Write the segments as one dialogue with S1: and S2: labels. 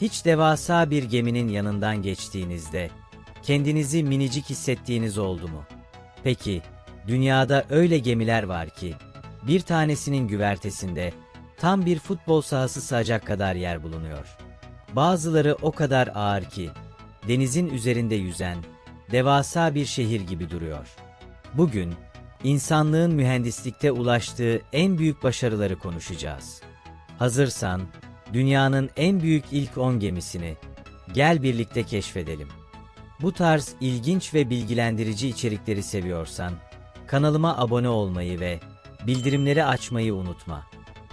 S1: Hiç devasa bir geminin yanından geçtiğinizde kendinizi minicik hissettiğiniz oldu mu? Peki, dünyada öyle gemiler var ki bir tanesinin güvertesinde tam bir futbol sahası sığacak kadar yer bulunuyor. Bazıları o kadar ağır ki denizin üzerinde yüzen devasa bir şehir gibi duruyor. Bugün insanlığın mühendislikte ulaştığı en büyük başarıları konuşacağız. Hazırsan dünyanın en büyük ilk 10 gemisini gel birlikte keşfedelim. Bu tarz ilginç ve bilgilendirici içerikleri seviyorsan kanalıma abone olmayı ve bildirimleri açmayı unutma.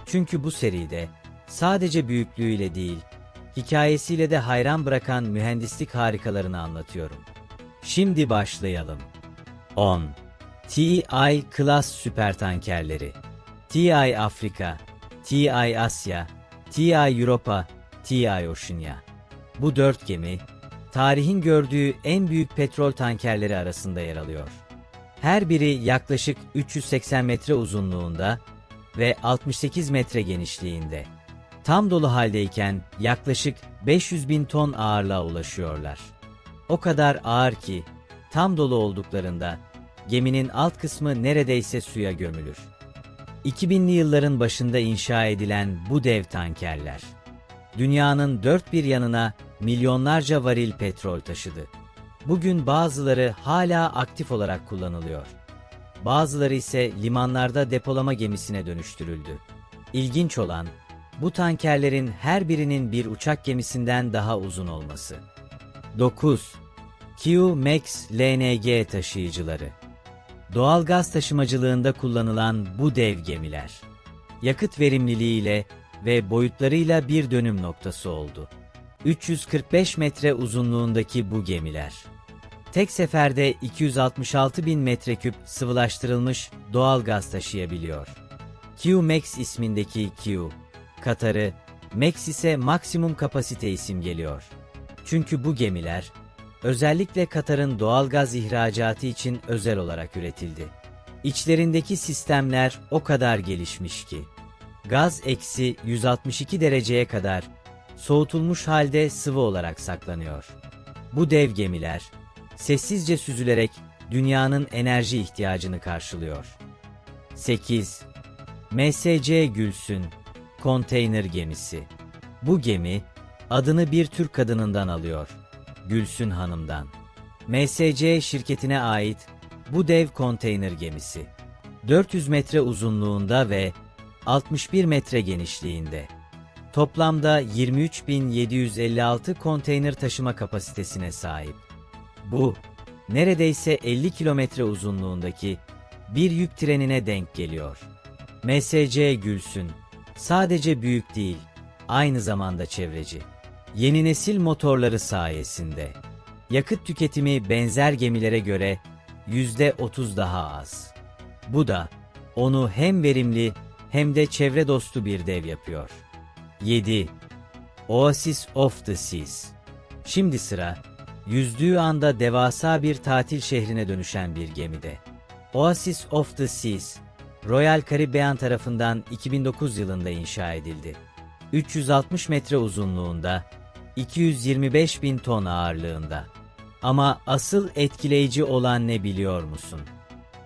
S1: Çünkü bu seride sadece büyüklüğüyle değil, hikayesiyle de hayran bırakan mühendislik harikalarını anlatıyorum. Şimdi başlayalım. 10. TI Class süpertankerleri. TI Afrika, TI Asya, TI Europa, TI Oceania. Bu dört gemi, tarihin gördüğü en büyük petrol tankerleri arasında yer alıyor. Her biri yaklaşık 380 metre uzunluğunda ve 68 metre genişliğinde. Tam dolu haldeyken yaklaşık 500 bin ton ağırlığa ulaşıyorlar. O kadar ağır ki tam dolu olduklarında geminin alt kısmı neredeyse suya gömülür. 2000'li yılların başında inşa edilen bu dev tankerler, dünyanın dört bir yanına milyonlarca varil petrol taşıdı. Bugün bazıları hala aktif olarak kullanılıyor. Bazıları ise limanlarda depolama gemisine dönüştürüldü. İlginç olan, bu tankerlerin her birinin bir uçak gemisinden daha uzun olması. 9. Q-Max LNG taşıyıcıları Doğal gaz taşımacılığında kullanılan bu dev gemiler, yakıt verimliliğiyle ve boyutlarıyla bir dönüm noktası oldu. 345 metre uzunluğundaki bu gemiler, tek seferde 266 bin metreküp sıvılaştırılmış doğal gaz taşıyabiliyor. Q-Max ismindeki Q, Katar'ı, Max ise maksimum kapasite isim geliyor. Çünkü bu gemiler, özellikle Katar'ın doğal gaz ihracatı için özel olarak üretildi. İçlerindeki sistemler o kadar gelişmiş ki, gaz eksi 162 dereceye kadar soğutulmuş halde sıvı olarak saklanıyor. Bu dev gemiler, sessizce süzülerek dünyanın enerji ihtiyacını karşılıyor. 8. MSC Gülsün Konteyner Gemisi Bu gemi, adını bir Türk kadınından alıyor. Gülsün Hanım'dan. MSC şirketine ait bu dev konteyner gemisi. 400 metre uzunluğunda ve 61 metre genişliğinde. Toplamda 23.756 konteyner taşıma kapasitesine sahip. Bu, neredeyse 50 kilometre uzunluğundaki bir yük trenine denk geliyor. MSC Gülsün, sadece büyük değil, aynı zamanda çevreci. Yeni nesil motorları sayesinde yakıt tüketimi benzer gemilere göre %30 daha az. Bu da onu hem verimli hem de çevre dostu bir dev yapıyor. 7. Oasis of the Seas Şimdi sıra, yüzdüğü anda devasa bir tatil şehrine dönüşen bir gemide. Oasis of the Seas, Royal Caribbean tarafından 2009 yılında inşa edildi. 360 metre uzunluğunda, 225 bin ton ağırlığında. Ama asıl etkileyici olan ne biliyor musun?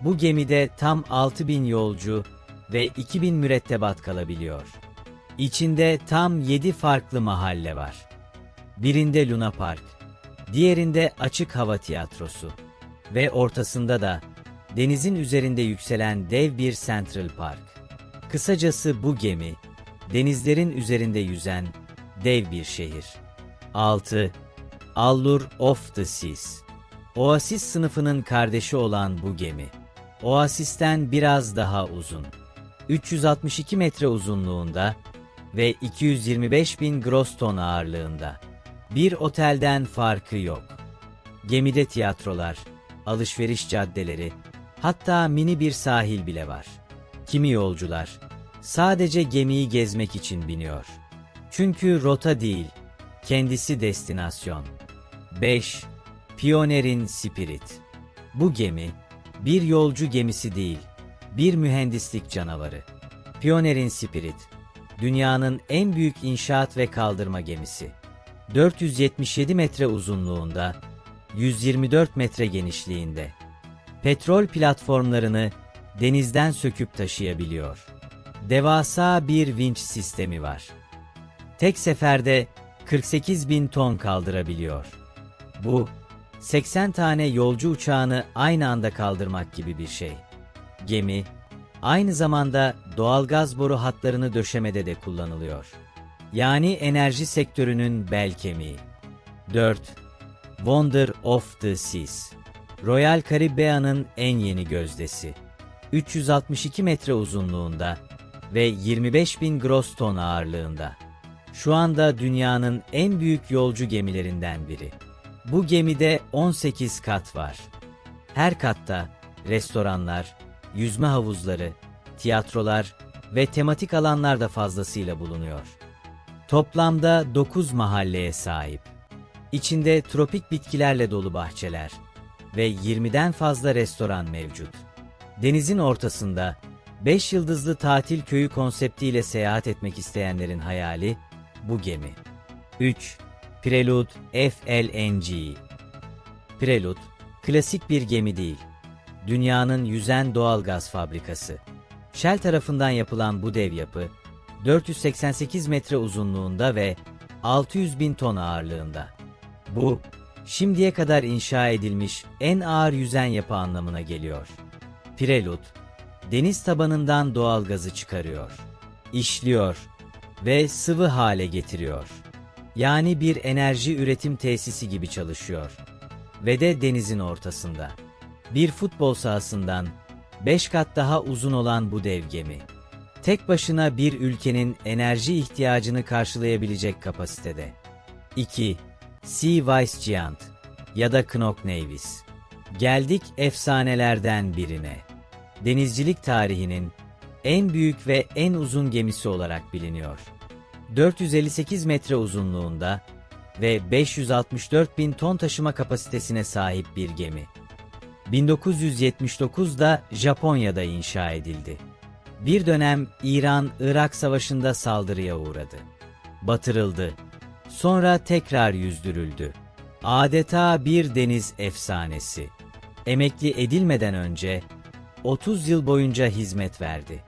S1: Bu gemide tam 6 bin yolcu ve 2000 mürettebat kalabiliyor. İçinde tam 7 farklı mahalle var. Birinde Luna Park, diğerinde açık hava tiyatrosu ve ortasında da denizin üzerinde yükselen dev bir Central Park. Kısacası bu gemi, denizlerin üzerinde yüzen dev bir şehir. 6. Allure of the Seas Oasis sınıfının kardeşi olan bu gemi, Oasis'ten biraz daha uzun. 362 metre uzunluğunda ve 225 bin gross ton ağırlığında. Bir otelden farkı yok. Gemide tiyatrolar, alışveriş caddeleri, hatta mini bir sahil bile var. Kimi yolcular sadece gemiyi gezmek için biniyor. Çünkü rota değil, kendisi destinasyon. 5. Pioneer'in Spirit Bu gemi, bir yolcu gemisi değil, bir mühendislik canavarı. Pioneer'in Spirit, dünyanın en büyük inşaat ve kaldırma gemisi. 477 metre uzunluğunda, 124 metre genişliğinde. Petrol platformlarını denizden söküp taşıyabiliyor. Devasa bir vinç sistemi var. Tek seferde 48 bin ton kaldırabiliyor. Bu, 80 tane yolcu uçağını aynı anda kaldırmak gibi bir şey. Gemi, aynı zamanda doğalgaz boru hatlarını döşemede de kullanılıyor. Yani enerji sektörünün bel kemiği. 4. Wonder of the Seas Royal Caribbean'ın en yeni gözdesi. 362 metre uzunluğunda ve 25 bin gross ton ağırlığında. Şu anda dünyanın en büyük yolcu gemilerinden biri. Bu gemide 18 kat var. Her katta restoranlar, yüzme havuzları, tiyatrolar ve tematik alanlar da fazlasıyla bulunuyor. Toplamda 9 mahalleye sahip. İçinde tropik bitkilerle dolu bahçeler ve 20'den fazla restoran mevcut. Denizin ortasında 5 yıldızlı tatil köyü konseptiyle seyahat etmek isteyenlerin hayali bu gemi. 3. Prelude FLNG Prelude, klasik bir gemi değil. Dünyanın yüzen doğal gaz fabrikası. Shell tarafından yapılan bu dev yapı, 488 metre uzunluğunda ve 600 bin ton ağırlığında. Bu, şimdiye kadar inşa edilmiş en ağır yüzen yapı anlamına geliyor. Prelude, deniz tabanından doğal gazı çıkarıyor, işliyor ve sıvı hale getiriyor. Yani bir enerji üretim tesisi gibi çalışıyor. Ve de denizin ortasında. Bir futbol sahasından 5 kat daha uzun olan bu dev gemi. Tek başına bir ülkenin enerji ihtiyacını karşılayabilecek kapasitede. 2. Sea Vice Giant ya da Knock Navis. Geldik efsanelerden birine. Denizcilik tarihinin en büyük ve en uzun gemisi olarak biliniyor. 458 metre uzunluğunda ve 564 bin ton taşıma kapasitesine sahip bir gemi. 1979'da Japonya'da inşa edildi. Bir dönem İran-Irak savaşında saldırıya uğradı. Batırıldı. Sonra tekrar yüzdürüldü. Adeta bir deniz efsanesi. Emekli edilmeden önce 30 yıl boyunca hizmet verdi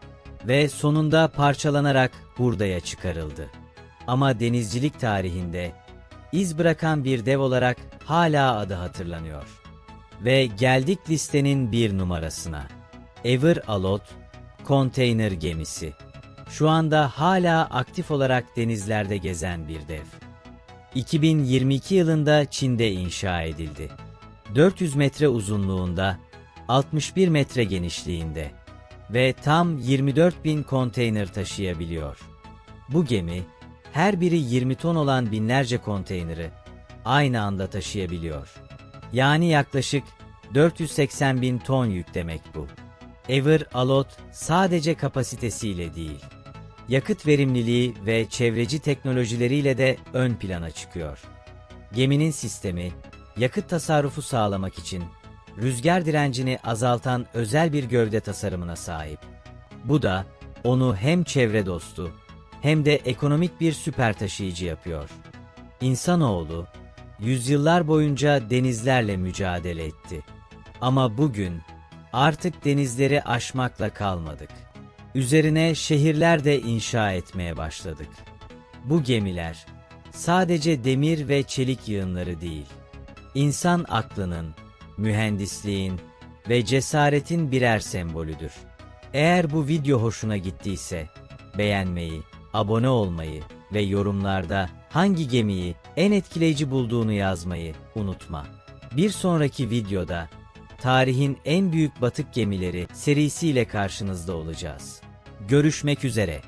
S1: ve sonunda parçalanarak hurdaya çıkarıldı. Ama denizcilik tarihinde iz bırakan bir dev olarak hala adı hatırlanıyor. Ve geldik listenin bir numarasına. Ever Alot konteyner gemisi. Şu anda hala aktif olarak denizlerde gezen bir dev. 2022 yılında Çin'de inşa edildi. 400 metre uzunluğunda, 61 metre genişliğinde ve tam 24 bin konteyner taşıyabiliyor. Bu gemi, her biri 20 ton olan binlerce konteyneri aynı anda taşıyabiliyor. Yani yaklaşık 480 bin ton yük demek bu. Ever Alot sadece kapasitesiyle değil, yakıt verimliliği ve çevreci teknolojileriyle de ön plana çıkıyor. Geminin sistemi, yakıt tasarrufu sağlamak için rüzgar direncini azaltan özel bir gövde tasarımına sahip. Bu da onu hem çevre dostu hem de ekonomik bir süper taşıyıcı yapıyor. İnsanoğlu yüzyıllar boyunca denizlerle mücadele etti. Ama bugün artık denizleri aşmakla kalmadık. Üzerine şehirler de inşa etmeye başladık. Bu gemiler sadece demir ve çelik yığınları değil, insan aklının, mühendisliğin ve cesaretin birer sembolüdür. Eğer bu video hoşuna gittiyse beğenmeyi, abone olmayı ve yorumlarda hangi gemiyi en etkileyici bulduğunu yazmayı unutma. Bir sonraki videoda tarihin en büyük batık gemileri serisiyle karşınızda olacağız. Görüşmek üzere.